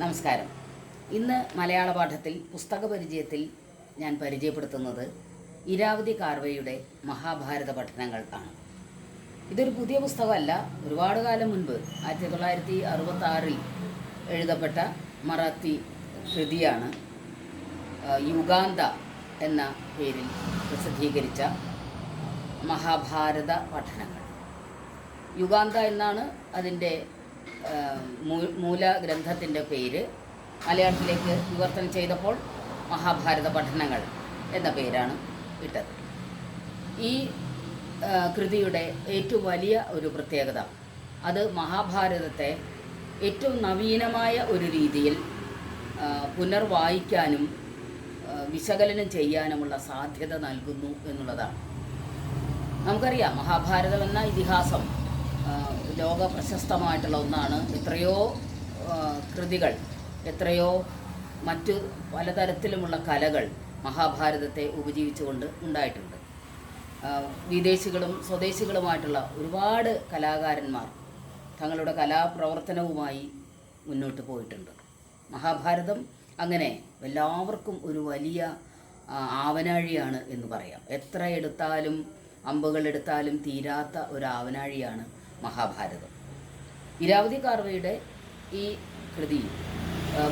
നമസ്കാരം. ഇന്ന് മലയാള പാഠത്തിൽ പുസ്തക പരിചയത്തിൽ ഞാൻ പരിചയപ്പെടുത്തുന്നത് ഇരാവതി കാർവയുടെ മഹാഭാരത പഠനങ്ങൾ ആണ്. ഇതൊരു പുതിയ പുസ്തകമല്ല ഒരുപാട് കാലം മുൻപ് ആയിരത്തി തൊള്ളായിരത്തി അറുപത്തി ആറിൽ എഴുതപ്പെട്ട മറാത്തി കൃതിയാണ് യുഗാന്ത എന്ന പേരിൽ പ്രസിദ്ധീകരിച്ച മഹാഭാരത പഠനങ്ങൾ. യുഗാന്ത എന്നാണ് അതിന്റെ മൂലഗ്രന്ഥത്തിന്റെ പേര് മലയാളത്തിലേക്ക് വിവർത്തനം ചെയ്തപ്പോൾ മഹാഭാരത പഠനങ്ങൾ എന്ന പേരാണ് ഇട്ടത്. ഈ കൃതിയുടെ ഏറ്റവും വലിയ ഒരു പ്രത്യേകത അത് മഹാഭാരതത്തെ ഏറ്റവും നവീനമായ ഒരു രീതിയിൽ പുനർവായിക്കാനും വിശകലനം ചെയ്യാനുമുള്ള സാധ്യത നൽകുന്നു എന്നുള്ളതാണ്. നമുക്കറിയാം മഹാഭാരതം എന്ന ഇതിഹാസം ലോക പ്രശസ്തമായിട്ടുള്ള ഒന്നാണ്. എത്രയോ കൃതികൾ എത്രയോ മറ്റ് പലതരത്തിലുമുള്ള കലകൾ മഹാഭാരതത്തെ ഉപജീവിച്ചുകൊണ്ട് ഉണ്ടായിട്ടുണ്ട്. വിദേശികളും സ്വദേശികളുമായിട്ടുള്ള ഒരുപാട് കലാകാരന്മാർ തങ്ങളുടെ കലാപ്രവർത്തനവുമായി മുന്നോട്ട് പോയിട്ടുണ്ട്. മഹാഭാരതം അങ്ങനെ എല്ലാവർക്കും ഒരു വലിയ ആവനാഴിയാണ് എന്ന് പറയാം. എത്ര എടുത്താലും അമ്പുകൾ എടുത്താലും തീരാത്ത ഒരു ആവനാഴിയാണ് മഹാഭാരതം. ഇരാവതി കാർവയുടെ ഈ കൃതി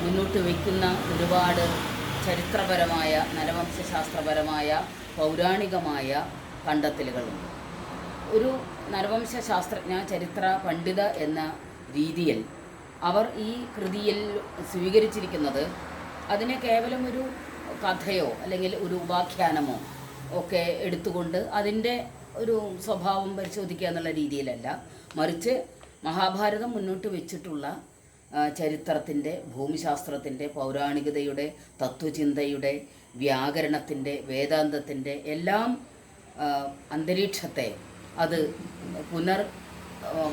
മുന്നോട്ട് വയ്ക്കുന്ന ഒരുപാട് ചരിത്രപരമായ നരവംശാസ്ത്രപരമായ പൗരാണികമായ കണ്ടെത്തലുകളുണ്ട്. ഒരു നരവംശാസ്ത്രജ്ഞ ചരിത്ര പണ്ഡിത എന്ന രീതിയിൽ അവർ ഈ കൃതിയിൽ സ്വീകരിച്ചിരിക്കുന്നത് അതിനെ കേവലം ഒരു കഥയോ അല്ലെങ്കിൽ ഒരു ഉപാഖ്യാനമോ ഒക്കെ എടുത്തുകൊണ്ട് അതിന്റെ ഒരു സ്വഭാവം പരിശോധിക്കുക എന്നുള്ള രീതിയിലല്ല. മറിച്ച് മഹാഭാരതം മുന്നോട്ട് വെച്ചിട്ടുള്ള ചരിത്രത്തിന്റെ ഭൂമിശാസ്ത്രത്തിന്റെ പൗരാണികതയുടെ തത്വചിന്തയുടെ വ്യാകരണത്തിന്റെ വേദാന്തത്തിന്റെ എല്ലാം അന്തരീക്ഷത്തെ അത് പുനർ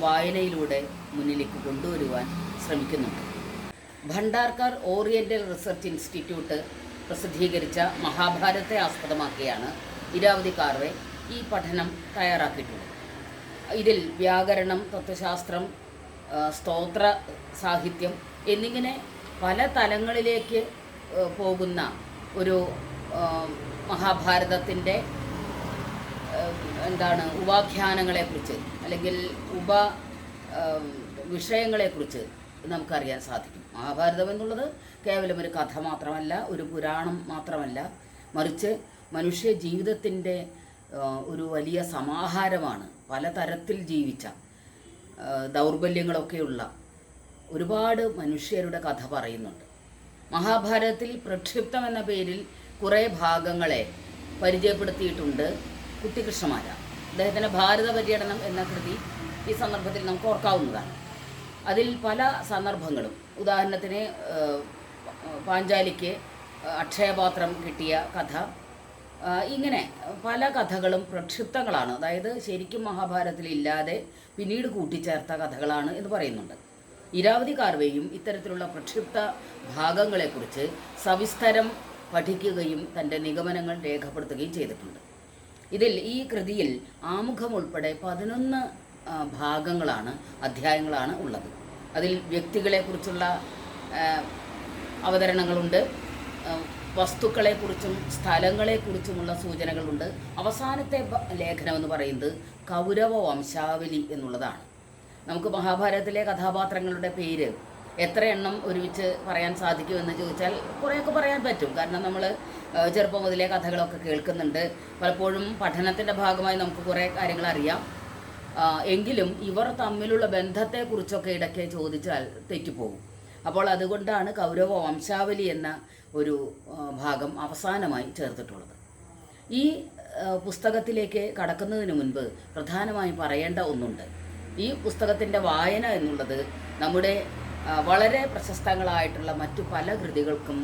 വായനയിലൂടെ മുന്നിലേക്ക് കൊണ്ടുവരുവാൻ ശ്രമിക്കുന്നുണ്ട്. ഭണ്ഡാർക്കാർ ഓറിയന്റൽ റിസർച്ച് ഇൻസ്റ്റിറ്റ്യൂട്ട് പ്രസിദ്ധീകരിച്ച മഹാഭാരതത്തെ ആസ്പദമാക്കിയാണ് ഇരാവതി കാർവെ ഈ പഠനം തയ്യാറാക്കിയിട്ടുള്ളത്. ഇതിൽ വ്യാകരണം തത്വശാസ്ത്രം സ്തോത്ര സാഹിത്യം എന്നിങ്ങനെ പല തലങ്ങളിലേക്ക് പോകുന്ന ഒരു മഹാഭാരതത്തിന്റെ എന്താണ് ഉപാഖ്യാനങ്ങളെക്കുറിച്ച് അല്ലെങ്കിൽ ഉപ വിഷയങ്ങളെക്കുറിച്ച് നമുക്കറിയാൻ സാധിക്കും. മഹാഭാരതം എന്നുള്ളത് കേവലം ഒരു കഥ മാത്രമല്ല ഒരു പുരാണം മാത്രമല്ല മറിച്ച് മനുഷ്യ ജീവിതത്തിന്റെ ഒരു വലിയ സമാഹാരമാണ്. പലതരത്തിൽ ജീവിച്ച ദൗർബല്യങ്ങളൊക്കെയുള്ള ഒരുപാട് മനുഷ്യരുടെ കഥ പറയുന്നുണ്ട്. മഹാഭാരതത്തിൽ പ്രക്ഷിപ്തം എന്ന പേരിൽ കുറേ ഭാഗങ്ങളെ പരിചയപ്പെടുത്തിയിട്ടുണ്ട് കുട്ടികൃഷ്ണമാര അദ്ദേഹത്തിന്റെ ഭാരത പര്യടനം എന്ന കൃതി ഈ സന്ദർഭത്തിൽ നമുക്ക് ഓർക്കാവുന്നതാണ്. അതിൽ പല സന്ദർഭങ്ങളും ഉദാഹരണത്തിന് പാഞ്ചാലിക്ക് അക്ഷയപാത്രം കിട്ടിയ കഥ ഇങ്ങനെ പല കഥകളും പ്രക്ഷിപ്തങ്ങളാണ് അതായത് ശരിക്കും മഹാഭാരതത്തിലില്ലാതെ പിന്നീട് കൂട്ടിച്ചേർത്ത കഥകളാണ് എന്ന് പറയുന്നുണ്ട്. ഇരാവതി കാർവേയും ഇത്തരത്തിലുള്ള പ്രക്ഷിപ്ത ഭാഗങ്ങളെക്കുറിച്ച് സവിസ്തരം പഠിക്കുകയും തന്റെ നിഗമനങ്ങൾ രേഖപ്പെടുത്തുകയും ചെയ്തിട്ടുണ്ട്. ഇതിൽ ഈ കൃതിയിൽ ആമുഖം ഉൾപ്പെടെ പതിനൊന്ന് ഭാഗങ്ങളാണ് അധ്യായങ്ങളാണ് ഉള്ളത്. അതിൽ വ്യക്തികളെക്കുറിച്ചുള്ള അവതരണങ്ങളുണ്ട്. വസ്തുക്കളെക്കുറിച്ചും സ്ഥലങ്ങളെക്കുറിച്ചുമുള്ള സൂചനകളുണ്ട്. അവസാനത്തെ ലേഖനം എന്ന് പറയുന്നത് കൗരവ വംശാവലി എന്നുള്ളതാണ്. നമുക്ക് മഹാഭാരതത്തിലെ കഥാപാത്രങ്ങളുടെ പേര് എത്ര എണ്ണം ഒരുമിച്ച് പറയാൻ സാധിക്കുമെന്ന് ചോദിച്ചാൽ കുറേയൊക്കെ പറയാൻ പറ്റും. കാരണം നമ്മൾ ചെറുപ്പം മുതലേ കഥകളൊക്കെ കേൾക്കുന്നുണ്ട്. പലപ്പോഴും പഠനത്തിന്റെ ഭാഗമായി നമുക്ക് കുറേ കാര്യങ്ങൾ അറിയാം. എങ്കിലും ഇവർ തമ്മിലുള്ള ബന്ധത്തെക്കുറിച്ചൊക്കെ ഇടയ്ക്ക് ചോദിച്ചാൽ തെറ്റിപ്പോകും. അപ്പോൾ അതുകൊണ്ടാണ് കൗരവ വംശാവലി എന്ന ഒരു ഭാഗം അവസാനമായി ചേർത്തിട്ടുള്ളത്. ഈ പുസ്തകത്തിലേക്ക് കടക്കുന്നതിന് മുൻപ് പ്രധാനമായി പറയേണ്ട ഒന്നുണ്ട്. ഈ പുസ്തകത്തിന്റെ വായന എന്നുള്ളത് നമ്മുടെ വളരെ പ്രശസ്തങ്ങളായിട്ടുള്ള മറ്റു പല കൃതികൾക്കും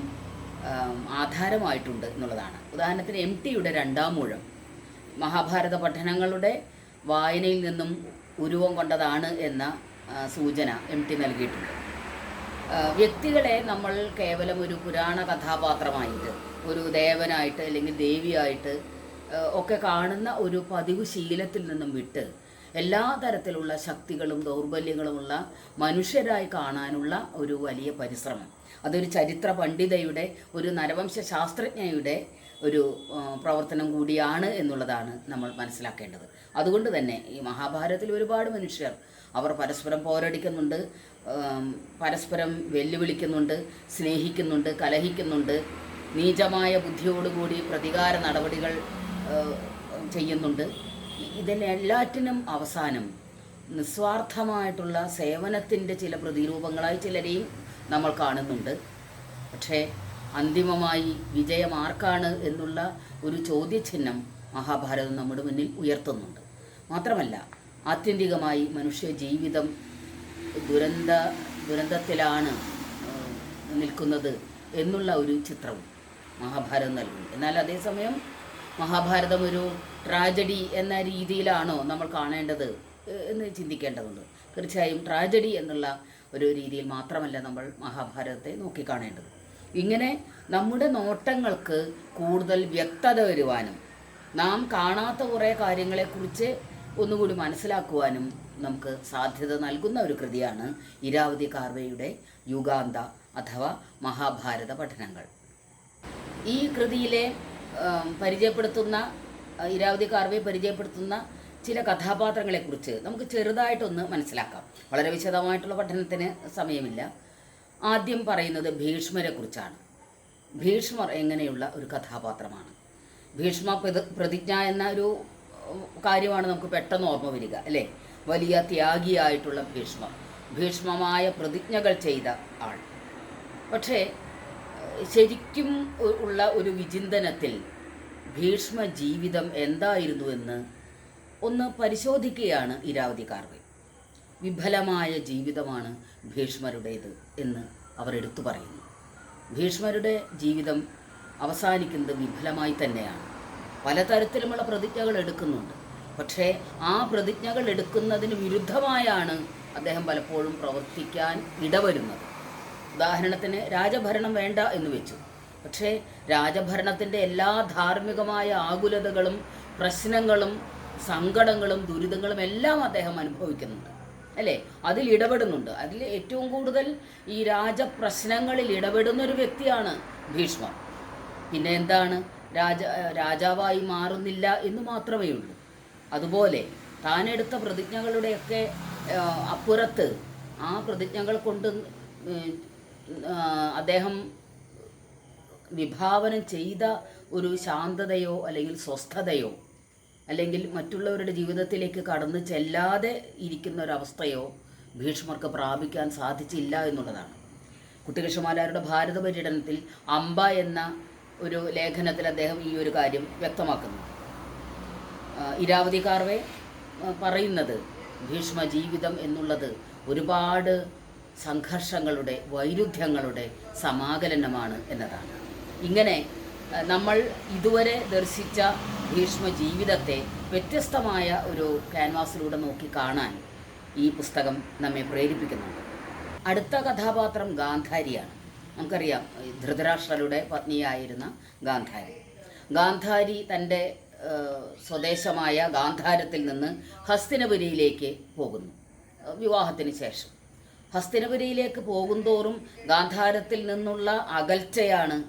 ആധാരമായിട്ടുണ്ട് എന്നുള്ളതാണ്. ഉദാഹരണത്തിന് എം ടിയുടെ രണ്ടാം മൂഴം. മഹാഭാരത പഠനങ്ങളുടെ വായനയിൽ നിന്നും ഉരുവം കൊണ്ടതാണ് എന്ന സൂചന എം ടി നൽകിയിട്ടുണ്ട്. വ്യക്തികളെ നമ്മൾ കേവലം ഒരു പുരാണ കഥാപാത്രമായിട്ട് ഒരു ദേവനായിട്ട് അല്ലെങ്കിൽ ദേവിയായിട്ട് ഒക്കെ കാണുന്ന ഒരു പതിവ് ശീലത്തിൽ നിന്നും വിട്ട് എല്ലാ തരത്തിലുള്ള ശക്തികളും ദൗർബല്യങ്ങളുമുള്ള മനുഷ്യരായി കാണാനുള്ള ഒരു വലിയ പരിശ്രമം. അതൊരു ചരിത്ര പണ്ഡിതയുടെ ഒരു നരവംശ ശാസ്ത്രജ്ഞയുടെ ഒരു പ്രവർത്തനം കൂടിയാണ് എന്നുള്ളതാണ് നമ്മൾ മനസ്സിലാക്കേണ്ടത്. അതുകൊണ്ട് തന്നെ ഈ മഹാഭാരതത്തിൽ ഒരുപാട് മനുഷ്യർ അവർ പരസ്പരം പോരടിക്കുന്നുണ്ട് പരസ്പരം വെല്ലുവിളിക്കുന്നുണ്ട് സ്നേഹിക്കുന്നുണ്ട് കലഹിക്കുന്നുണ്ട് നീചമായ ബുദ്ധിയോടുകൂടി പ്രതികാര നടപടികൾ ചെയ്യുന്നുണ്ട്. ഇതിനെല്ലാറ്റിനും അവസാനം നിസ്വാർത്ഥമായിട്ടുള്ള സേവനത്തിന്റെ ചില പ്രതിരൂപങ്ങളായി ചിലരെയും നമ്മൾ കാണുന്നുണ്ട്. പക്ഷേ അന്തിമമായി വിജയം ആർക്കാണ് എന്നുള്ള ഒരു ചോദ്യചിഹ്നം മഹാഭാരതം നമ്മുടെ മുന്നിൽ ഉയർത്തുന്നുണ്ട്. മാത്രമല്ല ആത്യന്തികമായി മനുഷ്യ ജീവിതം ദുരന്ത ദുരന്തത്തിലാണ് നിൽക്കുന്നത് എന്നുള്ള ഒരു ചിത്രവും മഹാഭാരതം നൽകുന്നു. എന്നാൽ അതേസമയം മഹാഭാരതം ഒരു ട്രാജഡി എന്ന രീതിയിലാണോ നമ്മൾ കാണേണ്ടത് എന്ന് ചിന്തിക്കേണ്ടതുണ്ട്. തീർച്ചയായും ട്രാജഡി എന്നുള്ള ഒരു രീതിയിൽ മാത്രമല്ല നമ്മൾ മഹാഭാരതത്തെ നോക്കിക്കാണേണ്ടത്. ഇങ്ങനെ നമ്മുടെ നോട്ടങ്ങൾക്ക് കൂടുതൽ വ്യക്തത വരുവാനും നാം കാണാത്ത കുറേ കാര്യങ്ങളെക്കുറിച്ച് ഒന്നുകൂടി മനസ്സിലാക്കുവാനും നമുക്ക് സാധ്യത നൽകുന്ന ഒരു കൃതിയാണ് ഇരാവതി കാർവയുടെ യുഗാന്ത അഥവാ മഹാഭാരത പഠനങ്ങൾ. ഈ കൃതിയിലെ പരിചയപ്പെടുത്തുന്ന ഇരാവതി കാർവയെ പരിചയപ്പെടുത്തുന്ന ചില കഥാപാത്രങ്ങളെക്കുറിച്ച് നമുക്ക് ചെറുതായിട്ടൊന്ന് മനസ്സിലാക്കാം. വളരെ വിശദമായിട്ടുള്ള പഠനത്തിന് സമയമില്ല. ആദ്യം പറയുന്നത് ഭീഷ്മരെക്കുറിച്ചാണ്. ഭീഷ്മർ എങ്ങനെയുള്ള ഒരു കഥാപാത്രമാണ്? ഭീഷ്മ പ്രതിജ്ഞ എന്ന ഒരു കാര്യമാണ് നമുക്ക് പെട്ടെന്ന് ഓർമ്മ വരിക അല്ലേ? വലിയ ത്യാഗിയായിട്ടുള്ള ഭീഷ്മം. ഭീഷ്മമായ പ്രതിജ്ഞകൾ ചെയ്ത ആൾ. പക്ഷേ ശരിക്കും ഉള്ള ഒരു വിചിന്തനത്തിൽ ഭീഷ്മ ജീവിതം എന്തായിരുന്നു എന്ന് ഒന്ന് പരിശോധിക്കുകയാണ് ഇരാവതി കാർവെ. വിഫലമായ ജീവിതമാണ് ഭീഷ്മരുടേത് എന്ന് അവർ എടുത്തു പറയുന്നു. ഭീഷ്മരുടെ ജീവിതം അവസാനിക്കുന്നത് വിഫലമായി തന്നെയാണ്. പലതരത്തിലുമുള്ള പ്രതിജ്ഞകൾ എടുക്കുന്നുണ്ട്. പക്ഷേ ആ പ്രതിജ്ഞകൾ എടുക്കുന്നതിന് വിരുദ്ധമായാണ് അദ്ദേഹം പലപ്പോഴും പ്രവർത്തിക്കാൻ ഇടവരുന്നത്. ഉദാഹരണത്തിന് രാജഭരണം വേണ്ട എന്ന് വെച്ചു. പക്ഷേ രാജഭരണത്തിന്റെ എല്ലാ ധാർമ്മികമായ ആകുലതകളും പ്രശ്നങ്ങളും സങ്കടങ്ങളും ദുരിതങ്ങളും എല്ലാം അദ്ദേഹം അനുഭവിക്കുന്നുണ്ട്. അല്ലേ? അതിൽ ഇടപെടുന്നുണ്ട്. അതിൽ ഏറ്റവും കൂടുതൽ ഈ രാജപ്രശ്നങ്ങളിൽ ഇടപെടുന്ന ഒരു വ്യക്തിയാണ് ഭീഷ്മ പിന്നെ എന്താണ്? രാജ രാജാവായി മാറുന്നില്ല എന്ന് മാത്രമേ ഉള്ളൂ അതുപോലെ താനെടുത്ത പ്രതിജ്ഞകളുടെയൊക്കെ അപ്പുറത്ത് ആ പ്രതിജ്ഞകൾ കൊണ്ട് അദ്ദേഹം വിഭാവനം ചെയ്ത ഒരു ശാന്തതയോ അല്ലെങ്കിൽ സ്വസ്ഥതയോ അല്ലെങ്കിൽ മറ്റുള്ളവരുടെ ജീവിതത്തിലേക്ക് കടന്നു ചെല്ലാതെ ഇരിക്കുന്ന ഒരവസ്ഥയോ ഭീഷ്മർക്ക് പ്രാപിക്കാൻ സാധിച്ചില്ല എന്നുള്ളതാണ്. കുട്ടികൃഷ്ണമാരാരുടെ ഭാരത പര്യടനത്തിൽ അംബ എന്ന ഒരു ലേഖനത്തിൽ അദ്ദേഹം ഈ ഒരു കാര്യം വ്യക്തമാക്കുന്നു. ഇരാവതി കാർവേ പറയുന്നത് ഭീഷ്മ ജീവിതം എന്നുള്ളത് ഒരുപാട് സംഘർഷങ്ങളുടെ വൈരുദ്ധ്യങ്ങളുടെ സമാകലനമാണ് എന്നതാണ്. ഇങ്ങനെ നമ്മൾ ഇതുവരെ ദർശിച്ച ഭീഷ്മ ജീവിതത്തെ വ്യത്യസ്തമായ ഒരു ക്യാൻവാസിലൂടെ നോക്കി കാണാൻ ഈ പുസ്തകം നമ്മെ പ്രേരിപ്പിക്കുന്നുണ്ട്. അടുത്ത കഥാപാത്രം ഗാന്ധാരിയാണ്. നമുക്കറിയാം ധൃതരാഷ്ട്രരുടെ പത്നിയായിരുന്ന ഗാന്ധാരി. ഗാന്ധാരി തന്റെ സ്വദേശമായ ഗാന്ധാരത്തിൽ നിന്ന് ഹസ്തിനപുരിയിലേക്ക് പോകുന്നു. വിവാഹത്തിന് ശേഷം. ഹസ്തിനപുരിയിലേക്ക് പോകുന്തോറും ഗാന്ധാരത്തിൽ നിന്നുള്ള അകൽച്ചയാണ്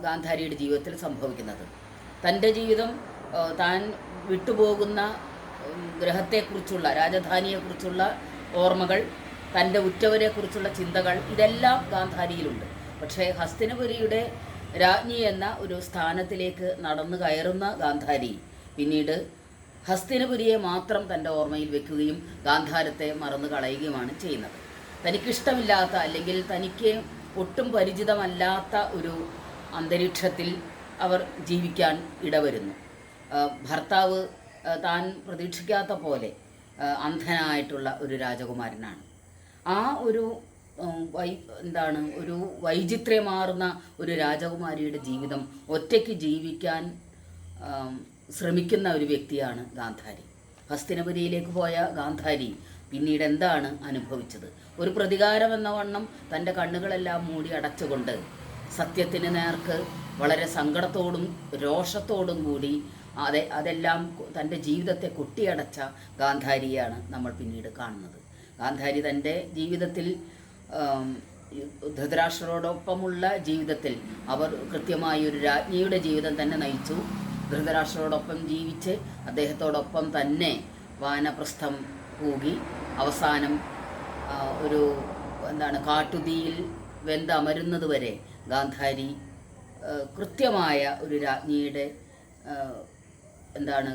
ഗാന്ധാരിയുടെ ജീവിതത്തിൽ സംഭവിക്കുന്നത്. തന്റെ ജീവിതം താൻ വിട്ടുപോകുന്ന ഗ്രഹത്തെക്കുറിച്ചുള്ള രാജധാനിയെക്കുറിച്ചുള്ള ഓർമ്മകൾ തന്റെ ഉറ്റവരെക്കുറിച്ചുള്ള ചിന്തകൾ ഇതെല്ലാം ഗാന്ധാരിയിലുണ്ട്. പക്ഷേ ഹസ്തിനപുരിയുടെ രാജ്ഞി എന്ന ഒരു സ്ഥാനത്തിലേക്ക് നടന്നു കയറുന്ന ഗാന്ധാരി പിന്നീട് ഹസ്തിനപുരിയെ മാത്രം തന്റെ ഓർമ്മയിൽ വെക്കുകയും ഗാന്ധാരത്തെ മറന്നു കളയുകയുമാണ് ചെയ്യുന്നത്. തനിക്കിഷ്ടമില്ലാത്ത അല്ലെങ്കിൽ തനിക്ക് ഒട്ടും പരിചിതമല്ലാത്ത ഒരു അന്തരീക്ഷത്തിൽ അവർ ജീവിക്കാൻ ഇടവരുന്നു. ഭർത്താവ് താൻ പ്രതീക്ഷിക്കാത്ത പോലെ അന്ധനായിട്ടുള്ള ഒരു രാജകുമാരനാണ്. ആ ഒരു വൈ എന്താണ് ഒരു വൈചിത്രമാർന്ന ഒരു രാജകുമാരിയുടെ ജീവിതം ഒറ്റയ്ക്ക് ജീവിക്കാൻ ശ്രമിക്കുന്ന ഒരു വ്യക്തിയാണ് ഗാന്ധാരി. ഹസ്തിനപുരിയിലേക്ക് പോയ ഗാന്ധാരി പിന്നീട് എന്താണ് അനുഭവിച്ചത്? ഒരു പ്രതികാരം എന്ന വണ്ണം തന്റെ കണ്ണുകളെല്ലാം മൂടി അടച്ചുകൊണ്ട് സത്യത്തിന് നേർക്ക് വളരെ സങ്കടത്തോടും രോഷത്തോടും കൂടി അതെ അതെല്ലാം തന്റെ ജീവിതത്തെ കൊട്ടിയടച്ച ഗാന്ധാരിയാണ് നമ്മൾ പിന്നീട് കാണുന്നത്. ഗാന്ധാരി തന്റെ ജീവിതത്തിൽ ധൃതരാഷ്ട്രരോടൊപ്പമുള്ള ജീവിതത്തിൽ അവർ കൃത്യമായി ഒരു രാജ്ഞിയുടെ ജീവിതം തന്നെ നയിച്ചു. ധൃതരാഷ്ട്രരോടൊപ്പം ജീവിച്ച് അദ്ദേഹത്തോടൊപ്പം തന്നെ വാനപ്രസ്ഥം കൂകി അവസാനം ഒരു എന്താണ് കാട്ടുതീയിൽ വെന്തമരുന്നത് വരെ ഗാന്ധാരി കൃത്യമായ ഒരു രാജ്ഞിയുടെ എന്താണ്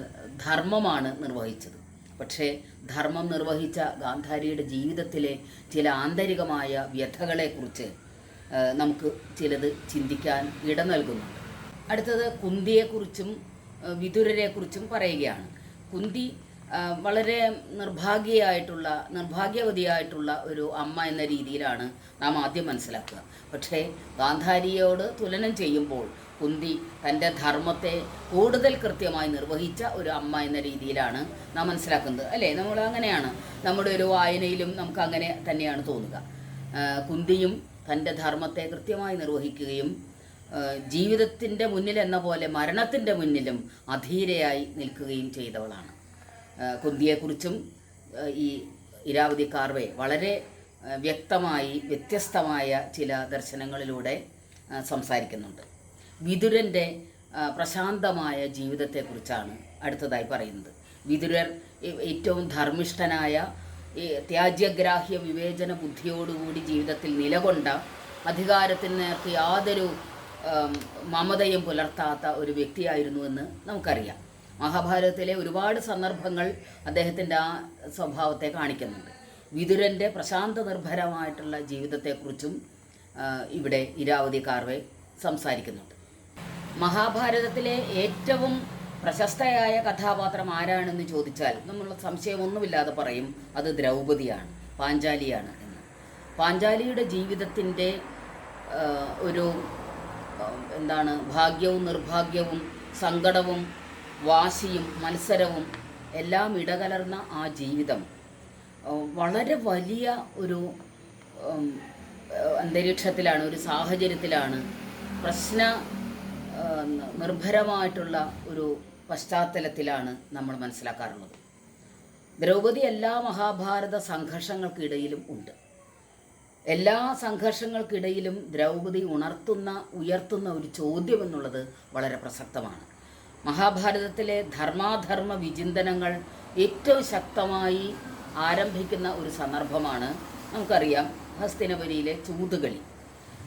ധർമ്മമാണ് നിർവഹിച്ചത്. പക്ഷേ ധർമ്മം നിർവഹിച്ച ഗാന്ധാരിയുടെ ജീവിതത്തിലെ ചില ആന്തരികമായ വ്യഥകളെക്കുറിച്ച് നമുക്ക് ചിലത് ചിന്തിക്കാൻ ഇട നൽകുന്നുണ്ട്. അടുത്തത് കുന്തിയെക്കുറിച്ചും വിതുരരെക്കുറിച്ചും പറയുകയാണ്. കുന്തി വളരെ നിർഭാഗ്യയായിട്ടുള്ള നിർഭാഗ്യവതിയായിട്ടുള്ള ഒരു അമ്മ എന്ന രീതിയിലാണ് നാം ആദ്യം മനസ്സിലാക്കുക. പക്ഷേ ഗാന്ധാരിയോട് തുലനം ചെയ്യുമ്പോൾ കുന്തി തന്റെ ധർമ്മത്തെ കൂടുതൽ കൃത്യമായി നിർവഹിച്ച ഒരു അമ്മ എന്ന രീതിയിലാണ് നാം മനസ്സിലാക്കുന്നത്. അല്ലേ? നമ്മൾ അങ്ങനെയാണ്. നമ്മുടെ ഒരു വായനയിലും നമുക്ക് അങ്ങനെ തന്നെയാണ് തോന്നുക. കുന്തിയും തന്റെ ധർമ്മത്തെ കൃത്യമായി നിർവഹിക്കുകയും ജീവിതത്തിന്റെ മുന്നിൽ എന്ന പോലെ മരണത്തിന്റെ മുന്നിലും അധീരയായി നിൽക്കുകയും ചെയ്തവളാണ്. കുന്തിയെക്കുറിച്ചും ഈ ഇരാവതി കാർവേ വളരെ വ്യക്തമായി വ്യത്യസ്തമായ ചില ദർശനങ്ങളിലൂടെ സംസാരിക്കുന്നുണ്ട്. വിതുരന്റെ പ്രശാന്തമായ ജീവിതത്തെക്കുറിച്ചാണ് അടുത്തതായി പറയുന്നത്. വിതുരർ ഏറ്റവും ധർമ്മിഷ്ഠനായ ത്യാജ്യഗ്രാഹ്യ വിവേചന ബുദ്ധിയോടുകൂടി ജീവിതത്തിൽ നിലകൊണ്ട അധികാരത്തിന് നേർക്ക് യാതൊരു മമതയും പുലർത്താത്ത ഒരു വ്യക്തിയായിരുന്നു എന്ന് നമുക്കറിയാം. മഹാഭാരതത്തിലെ ഒരുപാട് സന്ദർഭങ്ങൾ അദ്ദേഹത്തിന്റെ ആ സ്വഭാവത്തെ കാണിക്കുന്നുണ്ട്. വിതുരന്റെ പ്രശാന്ത നിർഭരമായിട്ടുള്ള ജീവിതത്തെക്കുറിച്ചും ഇവിടെ ഇരാവതി കാർവെ സംസാരിക്കുന്നുണ്ട്. മഹാഭാരതത്തിലെ ഏറ്റവും പ്രശസ്തയായ കഥാപാത്രം ആരാണെന്ന് ചോദിച്ചാൽ നമ്മൾ സംശയമൊന്നുമില്ലാതെ പറയും അത് ദ്രൗപതിയാണ് പാഞ്ചാലിയാണ് എന്ന്. പാഞ്ചാലിയുടെ ജീവിതത്തിന്റെ ഒരു എന്താണ് ഭാഗ്യവും നിർഭാഗ്യവും സങ്കടവും വാശിയും മത്സരവും എല്ലാം ഇടകലർന്ന ആ ജീവിതം വളരെ വലിയ ഒരു അന്തരീക്ഷത്തിലാണ് ഒരു സാഹചര്യത്തിലാണ് പ്രശ്ന നിർഭരമായിട്ടുള്ള ഒരു പശ്ചാത്തലത്തിലാണ് നമ്മൾ മനസ്സിലാക്കാറുള്ളത്. ദ്രൗപദി എല്ലാ മഹാഭാരത സംഘർഷങ്ങൾക്കിടയിലും ഉണ്ട്. എല്ലാ സംഘർഷങ്ങൾക്കിടയിലും ദ്രൗപദി ഉണർത്തുന്ന ഉയർത്തുന്ന ഒരു ചോദ്യം എന്നുള്ളത് വളരെ പ്രസക്തമാണ്. മഹാഭാരതത്തിലെ ധർമാധർമ്മ വിചിന്തനങ്ങൾ ഏറ്റവും ശക്തമായി ആരംഭിക്കുന്ന ഒരു സന്ദർഭമാണ് നമുക്കറിയാം ഹസ്തിനപുരിയിലെ ചൂതുകളി.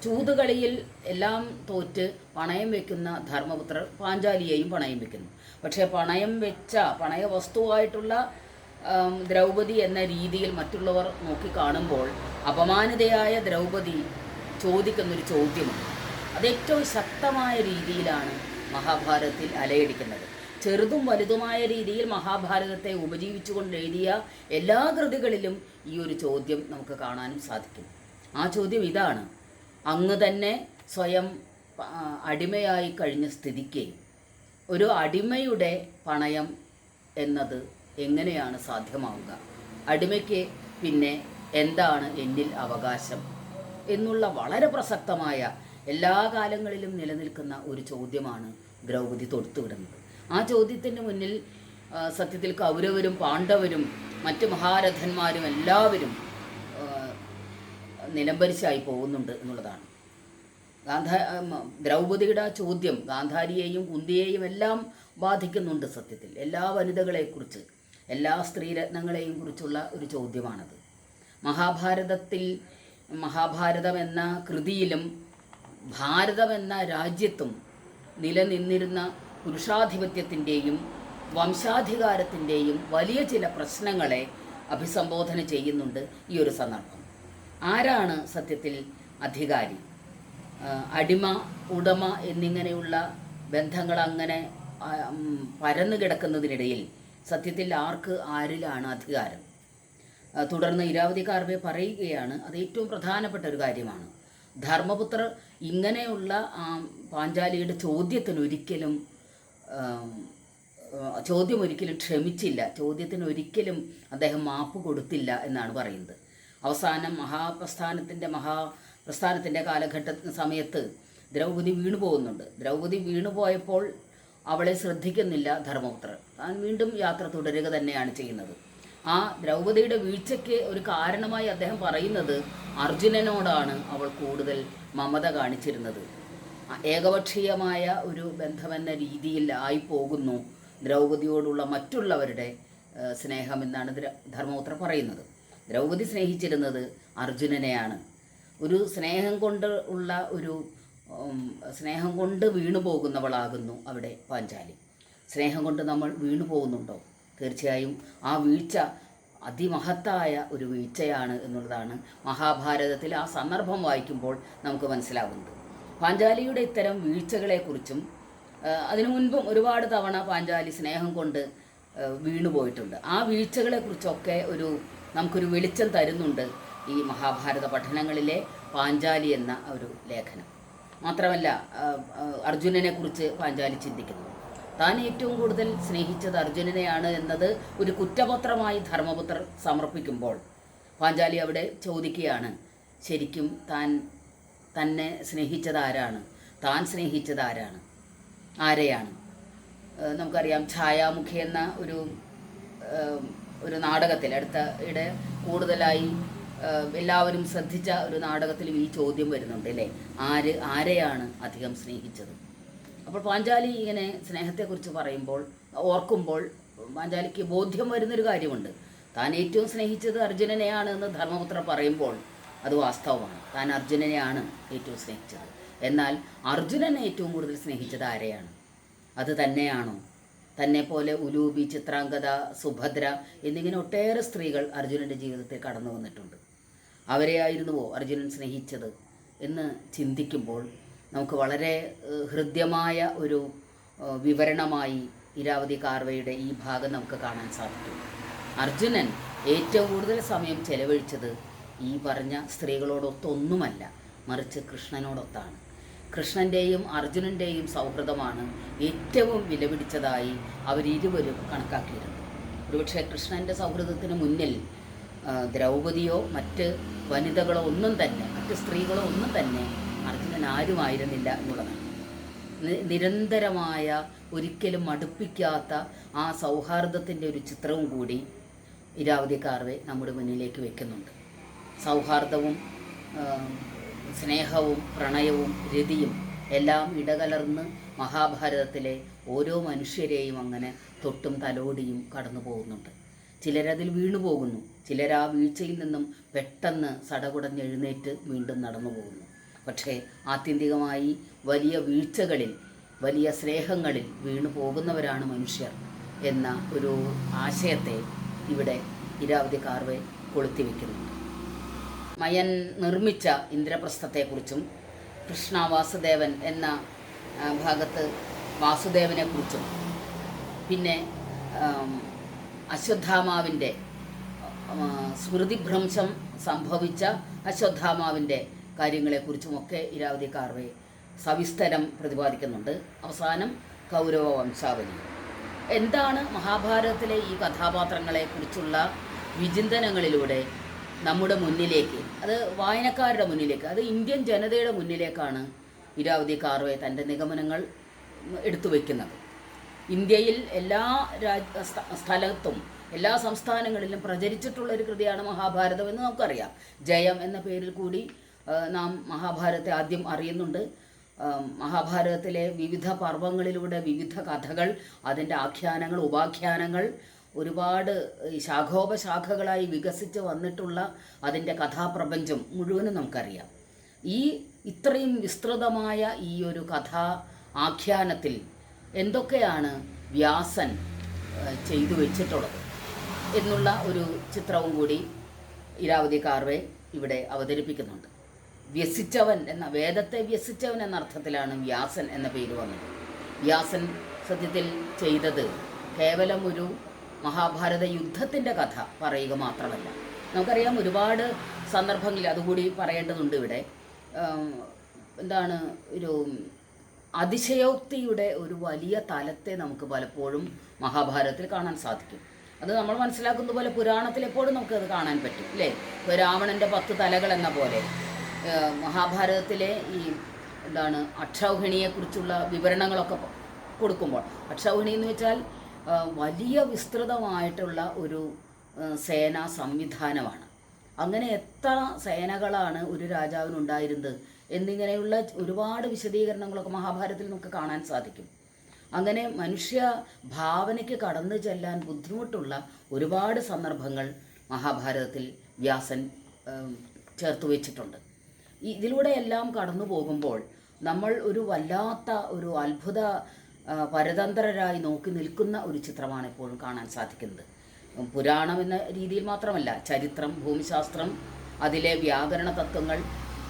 ചൂതുകളിയിൽ എല്ലാം തോറ്റ് പണയം വെക്കുന്ന ധർമ്മപുത്രർ പാഞ്ചാലിയെയും പണയം വെക്കുന്നു. പക്ഷേ പണയം വെച്ച പണയ വസ്തുവായിട്ടുള്ള ദ്രൗപദി എന്ന രീതിയിൽ മറ്റുള്ളവർ നോക്കിക്കാണുമ്പോൾ അപമാനിതയായ ദ്രൗപദി ചോദിക്കുന്നൊരു ചോദ്യമുണ്ട്. അതേറ്റവും ശക്തമായ രീതിയിലാണ് മഹാഭാരതത്തിൽ അലയടിക്കുന്നത്. ചെറുതും വലുതുമായ രീതിയിൽ മഹാഭാരതത്തെ ഉപജീവിച്ചുകൊണ്ട് എഴുതിയ എല്ലാ കൃതികളിലും ഈ ഒരു ചോദ്യം നമുക്ക് കാണാനും സാധിക്കും. ആ ചോദ്യം ഇതാണ്. അങ്ങ് തന്നെ സ്വയം അടിമയായി കഴിഞ്ഞ സ്ഥിതിക്ക് ഒരു അടിമയുടെ പണയം എന്നത് എങ്ങനെയാണ് സാധ്യമാവുക? അടിമയ്ക്ക് പിന്നെ എന്താണ് എന്നിൽ അവകാശം? എന്നുള്ള വളരെ പ്രസക്തമായ എല്ലാ കാലങ്ങളിലും നിലനിൽക്കുന്ന ഒരു ചോദ്യമാണ് ദ്രൗപദി തൊടുത്തുവിടുന്നത്. ആ ചോദ്യത്തിന് മുന്നിൽ സത്യത്തിൽ കൗരവരും പാണ്ഡവരും മറ്റ് മഹാരഥന്മാരും എല്ലാവരും നിലംപരിശായി പോകുന്നുണ്ട് എന്നുള്ളതാണ്. ഗാന്ധാ ദ്രൗപതിയുടെ ചോദ്യം ഗാന്ധാരിയെയും കുന്തിയെയും എല്ലാം ബാധിക്കുന്നുണ്ട് സത്യത്തിൽ. എല്ലാ വനിതകളെക്കുറിച്ച് എല്ലാ സ്ത്രീരത്നങ്ങളെയും കുറിച്ചുള്ള ഒരു ചോദ്യമാണത്. മഹാഭാരതത്തിൽ മഹാഭാരതം എന്ന കൃതിയിലും ഭാരതം എന്ന രാജ്യത്തും നിലനിന്നിരുന്ന പുരുഷാധിപത്യത്തിന്റെയും വംശാധികാരത്തിന്റെയും വലിയ ചില പ്രശ്നങ്ങളെ അഭിസംബോധന ചെയ്യുന്നുണ്ട് ഈ ഒരു സന്ദർഭം. ആരാണ് സത്യത്തിൽ അധികാരി? അടിമ ഉടമ എന്നിങ്ങനെയുള്ള ബന്ധങ്ങൾ അങ്ങനെ പരന്നു കിടക്കുന്നതിനിടയിൽ സത്യത്തിൽ ആർക്ക് ആരിലാണ് അധികാരം? തുടർന്ന് ഇരാവതി കാർവെ പറയുകയാണ് അത് ഏറ്റവും പ്രധാനപ്പെട്ട ഒരു കാര്യമാണ്. ധർമ്മപുത്രർ ഇങ്ങനെയുള്ള പാഞ്ചാലിയുടെ ചോദ്യത്തിന് ഒരിക്കലും ചോദ്യം ഒരിക്കലും ക്ഷമിച്ചില്ല. ചോദ്യത്തിന് ഒരിക്കലും അദ്ദേഹം മാപ്പ് കൊടുത്തില്ല എന്നാണ് പറയുന്നത്. അവസാനം മഹാപ്രസ്ഥാനത്തിന്റെ മഹാപ്രസ്ഥാനത്തിന്റെ കാലഘട്ട സമയത്ത് ദ്രൗപതി വീണു പോകുന്നുണ്ട്. ദ്രൗപതി വീണു പോയപ്പോൾ അവളെ ശ്രദ്ധിക്കുന്നില്ല ധർമ്മപുത്രൻ. താൻ വീണ്ടും യാത്ര തുടരുക തന്നെയാണ് ചെയ്യുന്നത്. ആ ദ്രൗപതിയുടെ വീഴ്ചയ്ക്ക് ഒരു കാരണമായി അദ്ദേഹം പറയുന്നത് അർജുനനോടാണ് അവൾ കൂടുതൽ മമത കാണിച്ചിരുന്നത്. ഏകപക്ഷീയമായ ഒരു ബന്ധമെന്ന രീതിയിൽ ആയി പോകുന്നു ദ്രൗപദിയോടുള്ള മറ്റുള്ളവരുടെ സ്നേഹമെന്നാണ് ധർമ്മപുത്ര പറയുന്നത്. ദ്രൗപദി സ്നേഹിച്ചിരുന്നത് അർജുനനെയാണ്. ഒരു സ്നേഹം കൊണ്ട് ഉള്ള ഒരു സ്നേഹം കൊണ്ട് വീണു പോകുന്നവളാകുന്നു അവിടെ പാഞ്ചാലി. സ്നേഹം കൊണ്ട് നമ്മൾ വീണു പോകുന്നുണ്ടോ? തീർച്ചയായും ആ വീഴ്ച അതിമഹത്തായ ഒരു വീഴ്ചയാണ് എന്നുള്ളതാണ് മഹാഭാരതത്തിൽ ആ സന്ദർഭം വായിക്കുമ്പോൾ നമുക്ക് മനസ്സിലാകുന്നത്. പാഞ്ചാലിയുടെ ഇത്തരം വീഴ്ചകളെക്കുറിച്ചും അതിനു മുൻപും ഒരുപാട് തവണ പാഞ്ചാലി സ്നേഹം കൊണ്ട് ആ, വീണു പോയിട്ടുണ്ട്. ആ വീഴ്ചകളെക്കുറിച്ചൊക്കെ ഒരു നമുക്കൊരു വെളിച്ചം തരുന്നുണ്ട് ഈ മഹാഭാരത പഠനങ്ങളിലെ പാഞ്ചാലി എന്ന ഒരു ലേഖനം. മാത്രമല്ല അർജുനനെ കുറിച്ച് പാഞ്ചാലി ചിന്തിക്കുന്നു. താൻ ഏറ്റവും കൂടുതൽ സ്നേഹിച്ചത് അർജുനനെയാണ് എന്നത് ഒരു കുറ്റപത്രമായി ധർമ്മപുത്രർ സമർപ്പിക്കുമ്പോൾ പാഞ്ചാലി അവിടെ ചോദിക്കുകയാണ് ശരിക്കും താൻ തന്നെ സ്നേഹിച്ചത് ആരാണ്? താൻ സ്നേഹിച്ചത് ആരാണ്? ആരെയാണ്? നമുക്കറിയാം ഛായാമുഖി എന്ന ഒരു ഒരു നാടകത്തിൽ. അടുത്ത ഇടെ കൂടുതലായി എല്ലാവരും ശ്രദ്ധിച്ച ഒരു നാടകത്തിലും ഈ ചോദ്യം വരുന്നുണ്ട് അല്ലേ? ആര് ആരെയാണ് അധികം സ്നേഹിച്ചത്? അപ്പോൾ പാഞ്ചാലി ഇങ്ങനെ സ്നേഹത്തെക്കുറിച്ച് പറയുമ്പോൾ ഓർക്കുമ്പോൾ പാഞ്ചാലിക്ക് ബോധ്യം വരുന്നൊരു കാര്യമുണ്ട്. താൻ ഏറ്റവും സ്നേഹിച്ചത് അർജുനനെയാണ് എന്ന് ധർമ്മപുത്ര പറയുമ്പോൾ അത് വാസ്തവമാണ്. താൻ അർജുനനെയാണ് ഏറ്റവും സ്നേഹിച്ചത്. എന്നാൽ അർജുനൻ ഏറ്റവും കൂടുതൽ സ്നേഹിച്ചത് ആരെയാണ്? അത് തന്നെയാണോ? തന്നെ പോലെ ഉലൂബി ചിത്രാംഗത സുഭദ്ര എന്നിങ്ങനെ ഒട്ടേറെ സ്ത്രീകൾ അർജുനന്റെ ജീവിതത്തിൽ കടന്നു വന്നിട്ടുണ്ട്. അവരെയായിരുന്നുവോ അർജുനൻ സ്നേഹിച്ചത് എന്ന് ചിന്തിക്കുമ്പോൾ നമുക്ക് വളരെ ഹൃദ്യമായ ഒരു വിവരണമായി ഇരാവതി കാർവയുടെ ഈ ഭാഗം നമുക്ക് കാണാൻ സാധിക്കും. അർജുനൻ ഏറ്റവും കൂടുതൽ സമയം ചെലവഴിച്ചത് ഈ പറഞ്ഞ സ്ത്രീകളോടൊത്തൊന്നുമല്ല മറിച്ച് കൃഷ്ണനോടൊത്താണ്. കൃഷ്ണന്റെയും അർജുനന്റെയും സൗഹൃദമാണ് ഏറ്റവും വിലപിടിച്ചതായി അവരിരുവരും കണക്കാക്കിയിരുന്നു ഒരുപക്ഷെ കൃഷ്ണന്റെ സൗഹൃദത്തിന് മുന്നിൽ ദ്രൗപതിയോ മറ്റ് വനിതകളോ ഒന്നും തന്നെ മറ്റ് സ്ത്രീകളോ ഒന്നും തന്നെ അർജുനൻ ആരുമായിരുന്നില്ല എന്നുള്ളതാണ്. നിരന്തരമായ ഒരിക്കലും മടുപ്പിക്കാത്ത ആ സൗഹാർദ്ദത്തിന്റെ ഒരു ചിത്രവും കൂടി ഇരാവതി കാർവേ നമ്മുടെ മുന്നിലേക്ക് വെക്കുന്നുണ്ട്. സൗഹാർദ്ദവും സ്നേഹവും പ്രണയവും രതിയും എല്ലാം ഇടകലർന്ന് മഹാഭാരതത്തിലെ ഓരോ മനുഷ്യരെയും അങ്ങനെ തൊട്ടും തലോടിയും കടന്നു പോകുന്നുണ്ട്. ചിലരതിൽ വീണു പോകുന്നു. ചിലർ ആ വീഴ്ചയിൽ നിന്നും പെട്ടെന്ന് സടകുടഞ്ഞെഴുന്നേറ്റ് വീണ്ടും നടന്നു പോകുന്നു. പക്ഷേ ആത്യന്തികമായി വലിയ വീഴ്ചകളിൽ വലിയ സ്നേഹങ്ങളിൽ വീണു പോകുന്നവരാണ് മനുഷ്യർ എന്ന ഒരു ആശയത്തെ ഇവിടെ ഇരാവതി കാർവെ കൊളുത്തിവെക്കുന്നുണ്ട് മയൻ നിർമ്മിച്ച ഇന്ദ്രപ്രസ്ഥത്തെക്കുറിച്ചും കൃഷ്ണ വാസുദേവൻ എന്ന ഭാഗത്ത് വാസുദേവനെക്കുറിച്ചും പിന്നെ അശ്വത്ഥാമാവിന്റെ സ്മൃതിഭ്രംശം സംഭവിച്ച അശ്വത്ഥാമാവിന്റെ കാര്യങ്ങളെക്കുറിച്ചുമൊക്കെ ഇരാവതി കാർവെ സവിസ്തരം പ്രതിപാദിക്കുന്നുണ്ട്. അവസാനം കൗരവ വംശാവലി. എന്താണ് മഹാഭാരതത്തിലെ ഈ കഥാപാത്രങ്ങളെക്കുറിച്ചുള്ള വിചിന്തനങ്ങളിലൂടെ നമ്മുടെ മുന്നിലേക്ക് അത് വായനക്കാരുടെ മുന്നിലേക്ക് അത് ഇന്ത്യൻ ജനതയുടെ മുന്നിലേക്കാണ് ഇരാവതി കാർവെ തന്റെ നിഗമനങ്ങൾ എടുത്തു വയ്ക്കുന്നത് ഇന്ത്യയിൽ എല്ലാ രാജ് സ്ഥലത്തും എല്ലാ സംസ്ഥാനങ്ങളിലും പ്രചരിച്ചിട്ടുള്ള ഒരു കൃതിയാണ് മഹാഭാരതം എന്ന് നമുക്കറിയാം. ജയം എന്ന പേരിൽ കൂടി നാം മഹാഭാരതത്തെ ആദ്യം അറിയുന്നുണ്ട്. മഹാഭാരതത്തിലെ വിവിധ പർവങ്ങളിലൂടെ വിവിധ കഥകൾ അതിന്റെ ആഖ്യാനങ്ങൾ ഉപാഖ്യാനങ്ങൾ ഒരുപാട് ശാഖോപശാഖകളായി വികസിച്ച് വന്നിട്ടുള്ള അതിന്റെ കഥാപ്രപഞ്ചം മുഴുവനും നമുക്കറിയാം. ഈ ഇത്രയും വിസ്തൃതമായ ഈ ഒരു കഥാ ആഖ്യാനത്തിൽ എന്തൊക്കെയാണ് വ്യാസൻ ചെയ്തു വെച്ചിട്ടുള്ളത് എന്നുള്ള ഒരു ചിത്രവും കൂടി ഇരാവതി കാർവേ ഇവിടെ അവതരിപ്പിക്കുന്നുണ്ട്. വ്യസിച്ചവൻ എന്ന വേദത്തെ വ്യസിച്ചവൻ എന്ന അർത്ഥത്തിലാണ് വ്യാസൻ എന്ന പേര് വന്നത്. വ്യാസൻ സത്യത്തിൽ ചെയ്തത് കേവലം ഒരു മഹാഭാരത യുദ്ധത്തിന്റെ കഥ പറയുക മാത്രമല്ല. നമുക്കറിയാം ഒരുപാട് സന്ദർഭങ്ങളിൽ അതുകൂടി പറയേണ്ടതുണ്ട് ഇവിടെ എന്താണ് ഒരു അതിശയോക്തിയുടെ ഒരു വലിയ തലത്തെ നമുക്ക് പലപ്പോഴും മഹാഭാരതത്തിൽ കാണാൻ സാധിക്കും. അത് നമ്മൾ മനസ്സിലാക്കുന്ന പോലെ പുരാണത്തിൽ എപ്പോഴും നമുക്കത് കാണാൻ പറ്റും അല്ലേ? രാവണന്റെ പത്ത് തലകൾ എന്ന പോലെ മഹാഭാരതത്തിലെ ഈ എന്താണ് അക്ഷൗഹിണിയെക്കുറിച്ചുള്ള വിവരണങ്ങളൊക്കെ കൊടുക്കുമ്പോൾ അക്ഷൗഹിണി എന്ന് വെച്ചാൽ വലിയ വിസ്തൃതമായിട്ടുള്ള ഒരു സേനാ സംവിധാനമാണ്. അങ്ങനെ എത്ര സേനകളാണ് ഒരു രാജാവിനുണ്ടായിരുന്നത് എന്നിങ്ങനെയുള്ള ഒരുപാട് വിശദീകരണങ്ങളൊക്കെ മഹാഭാരതത്തിൽ നമുക്ക് കാണാൻ സാധിക്കും. അങ്ങനെ മനുഷ്യ ഭാവനയ്ക്ക് കടന്നു ചെല്ലാൻ ബുദ്ധിമുട്ടുള്ള ഒരുപാട് സന്ദർഭങ്ങൾ മഹാഭാരതത്തിൽ വ്യാസൻ ചേർത്ത് വെച്ചിട്ടുണ്ട്. ഇതിലൂടെ എല്ലാം കടന്നു പോകുമ്പോൾ നമ്മൾ ഒരു വല്ലാത്ത ഒരു അത്ഭുത പരതന്ത്രരായി നോക്കി നിൽക്കുന്ന ഒരു ചിത്രമാണ് എപ്പോഴും കാണാൻ സാധിക്കുന്നത്. പുരാണം എന്ന രീതിയിൽ മാത്രമല്ല ചരിത്രം ഭൂമിശാസ്ത്രം അതിലെ വ്യാകരണ തത്വങ്ങൾ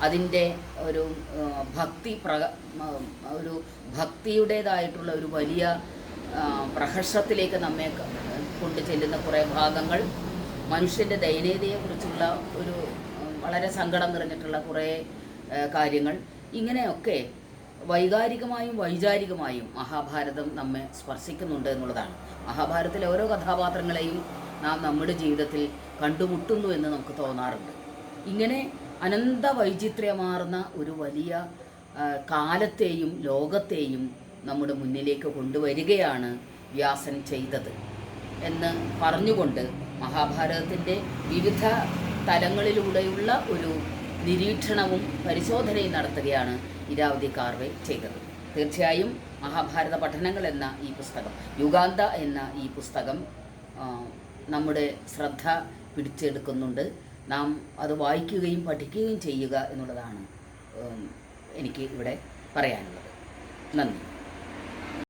അതിന്റെ ഒരു ഭക്തി പ്രക ഒരു ഭക്തിയുടേതായിട്ടുള്ള ഒരു വലിയ പ്രഹർഷത്തിലേക്ക് നമ്മെ കൊണ്ടു ചെല്ലുന്ന കുറേ ഭാഗങ്ങൾ മനുഷ്യന്റെ ദയനീയതയെക്കുറിച്ചുള്ള ഒരു വളരെ സങ്കടം നിറഞ്ഞിട്ടുള്ള കുറേ കാര്യങ്ങൾ ഇങ്ങനെയൊക്കെ വൈകാരികമായും വൈചാരികമായും മഹാഭാരതം നമ്മെ സ്പർശിക്കുന്നുണ്ട് എന്നുള്ളതാണ്. മഹാഭാരതത്തിലെ ഓരോ കഥാപാത്രങ്ങളെയും നാം നമ്മുടെ ജീവിതത്തിൽ കണ്ടുമുട്ടുന്നു എന്ന് നമുക്ക് തോന്നാറുണ്ട്. ഇങ്ങനെ അനന്ത വൈചിത്ര്യമാർന്ന ഒരു വലിയ കാലത്തെയും ലോകത്തെയും നമ്മുടെ മുന്നിലേക്ക് കൊണ്ടുവരികയാണ് വ്യാസൻ ചെയ്തത് എന്ന് പറഞ്ഞുകൊണ്ട് മഹാഭാരതത്തിന്റെ വിവിധ തലങ്ങളിലൂടെയുള്ള ഒരു നിരീക്ഷണവും പരിശോധനയും നടത്തുകയാണ് ഇരാവതി കാർവേ ചെയ്തത്. തീർച്ചയായും മഹാഭാരത പഠനങ്ങൾ എന്ന ഈ പുസ്തകം യുഗാന്ത എന്ന ഈ പുസ്തകം നമ്മുടെ ശ്രദ്ധ പിടിച്ചെടുക്കുന്നുണ്ട്. നാം അത് വായിക്കുകയും പഠിക്കുകയും ചെയ്യുക എന്നുള്ളതാണ് എനിക്ക് ഇവിടെ പറയാനുള്ളത്. നന്ദി.